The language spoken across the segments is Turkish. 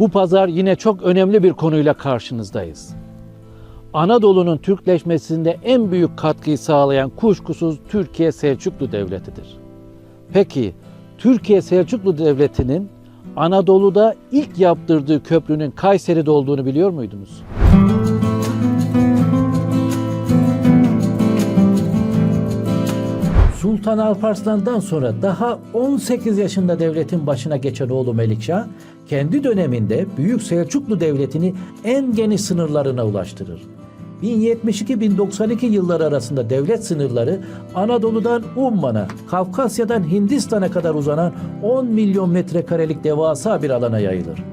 Bu pazar yine çok önemli bir konuyla karşınızdayız. Anadolu'nun Türkleşmesinde en büyük katkıyı sağlayan kuşkusuz Türkiye Selçuklu Devleti'dir. Peki Türkiye Selçuklu Devleti'nin Anadolu'da ilk yaptırdığı köprünün Kayseri'de olduğunu biliyor muydunuz? Sultan Alparslan'dan sonra daha 18 yaşında devletin başına geçen oğlu Melikşah, kendi döneminde Büyük Selçuklu Devleti'ni en geniş sınırlarına ulaştırır. 1072-1092 yılları arasında devlet sınırları Anadolu'dan Umman'a, Kafkasya'dan Hindistan'a kadar uzanan 10 milyon metrekarelik devasa bir alana yayılır.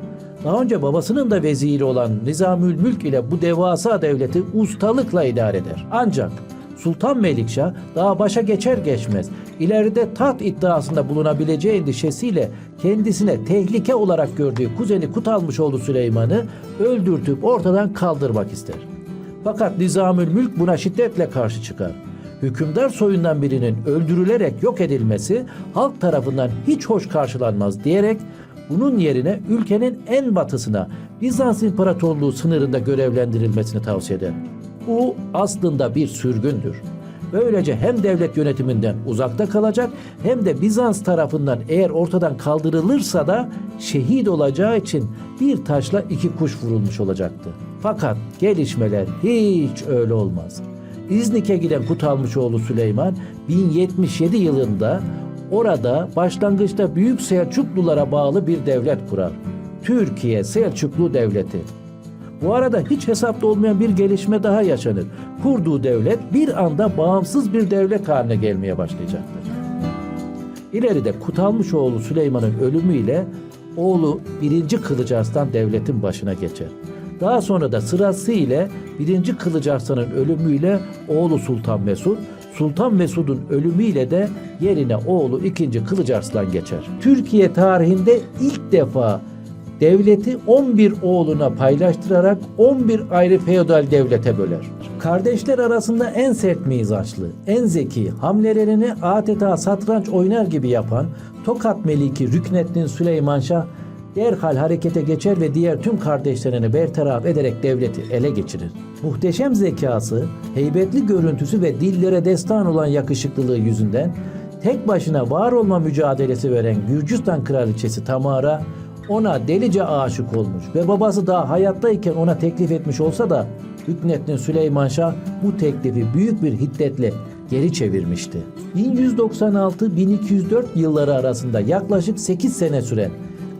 Daha önce babasının da veziri olan Nizamül Mülk ile bu devasa devleti ustalıkla idare eder. Ancak Sultan Melikşah daha başa geçer geçmez ileride taht iddiasında bulunabileceği endişesiyle kendisine tehlike olarak gördüğü kuzeni Kutalmışoğlu Süleyman'ı öldürtüp ortadan kaldırmak ister. Fakat Nizamül Mülk buna şiddetle karşı çıkar. Hükümdar soyundan birinin öldürülerek yok edilmesi halk tarafından hiç hoş karşılanmaz diyerek bunun yerine ülkenin en batısına Bizans İmparatorluğu sınırında görevlendirilmesini tavsiye eder. Bu aslında bir sürgündür. Böylece hem devlet yönetiminden uzakta kalacak hem de Bizans tarafından eğer ortadan kaldırılırsa da şehit olacağı için bir taşla iki kuş vurulmuş olacaktı. Fakat gelişmeler hiç öyle olmaz. İznik'e giden Kutalmışoğlu Süleyman 1077 yılında orada başlangıçta Büyük Selçuklulara bağlı bir devlet kurar. Türkiye Selçuklu Devleti. Bu arada hiç hesapta olmayan bir gelişme daha yaşanır. Kurduğu devlet bir anda bağımsız bir devlet haline gelmeye başlayacaktır. İleride Kutalmışoğlu Süleyman'ın ölümüyle oğlu 1. Kılıcı Arslan devletin başına geçer. Daha sonra da sırası ile 1. Kılıcı Arslan'ın ölümüyle oğlu Sultan Mesud, Sultan Mesud'un ölümüyle de yerine oğlu 2. Kılıcı Arslan geçer. Türkiye tarihinde ilk defa devleti 11 oğluna paylaştırarak 11 ayrı feodal devlete böler. Kardeşler arasında en sert mizaçlı, en zeki, hamlelerini adeta satranç oynar gibi yapan Tokat Meliki Rükneddin Süleyman Şah derhal harekete geçer ve diğer tüm kardeşlerini bertaraf ederek devleti ele geçirir. Muhteşem zekası, heybetli görüntüsü ve dillere destan olan yakışıklılığı yüzünden tek başına var olma mücadelesi veren Gürcistan kraliçesi Tamara ona delice aşık olmuş ve babası daha hayattayken ona teklif etmiş olsa da Hüknettin Süleyman Şah bu teklifi büyük bir hiddetle geri çevirmişti. 1196-1204 yılları arasında yaklaşık 8 sene süren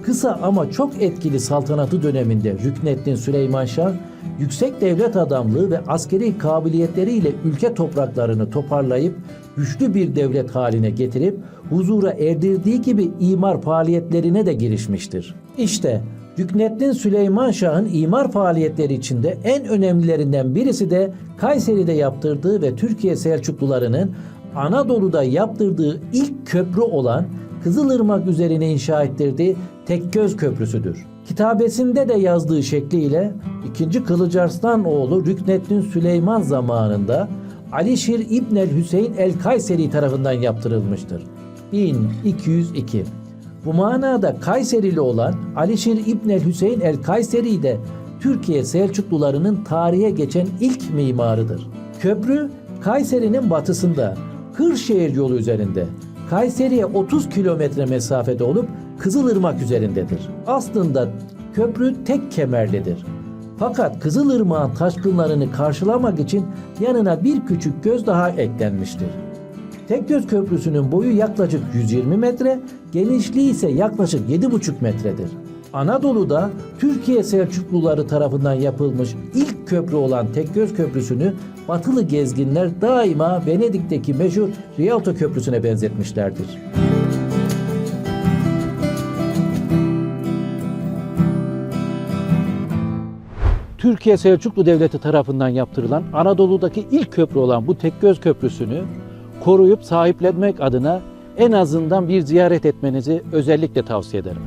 kısa ama çok etkili saltanatı döneminde Rükneddin Süleyman Şah yüksek devlet adamlığı ve askeri kabiliyetleriyle ülke topraklarını toparlayıp güçlü bir devlet haline getirip huzura erdirdiği gibi imar faaliyetlerine de girişmiştir. İşte Rükneddin Süleyman Şah'ın imar faaliyetleri içinde en önemlilerinden birisi de Kayseri'de yaptırdığı ve Türkiye Selçuklularının Anadolu'da yaptırdığı ilk köprü olan Kızılırmak üzerine inşa ettirdiği Tekgöz Köprüsü'dür. Kitabesinde de yazdığı şekliyle 2. Kılıcarslan oğlu Rükneddin Süleyman zamanında Alişir İbnel Hüseyin el Kayseri tarafından yaptırılmıştır. 1202 Bu manada Kayserili olan Alişir İbnel Hüseyin el Kayseri de Türkiye Selçuklularının tarihe geçen ilk mimarıdır. Köprü Kayseri'nin batısında Kırşehir yolu üzerinde Kayseri'ye 30 kilometre mesafede olup Kızılırmak üzerindedir. Aslında köprü tek kemerlidir. Fakat Kızılırmak'ın taşkınlarını karşılamak için yanına bir küçük göz daha eklenmiştir. Tekgöz Köprüsü'nün boyu yaklaşık 120 metre, genişliği ise yaklaşık 7,5 metredir. Anadolu'da Türkiye Selçukluları tarafından yapılmış ilk köprü olan Tekgöz Köprüsü'nü batılı gezginler daima Venedik'teki meşhur Rialto Köprüsü'ne benzetmişlerdir. Türkiye Selçuklu Devleti tarafından yaptırılan Anadolu'daki ilk köprü olan bu Tekgöz Köprüsü'nü koruyup sahiplenmek adına en azından bir ziyaret etmenizi özellikle tavsiye ederim.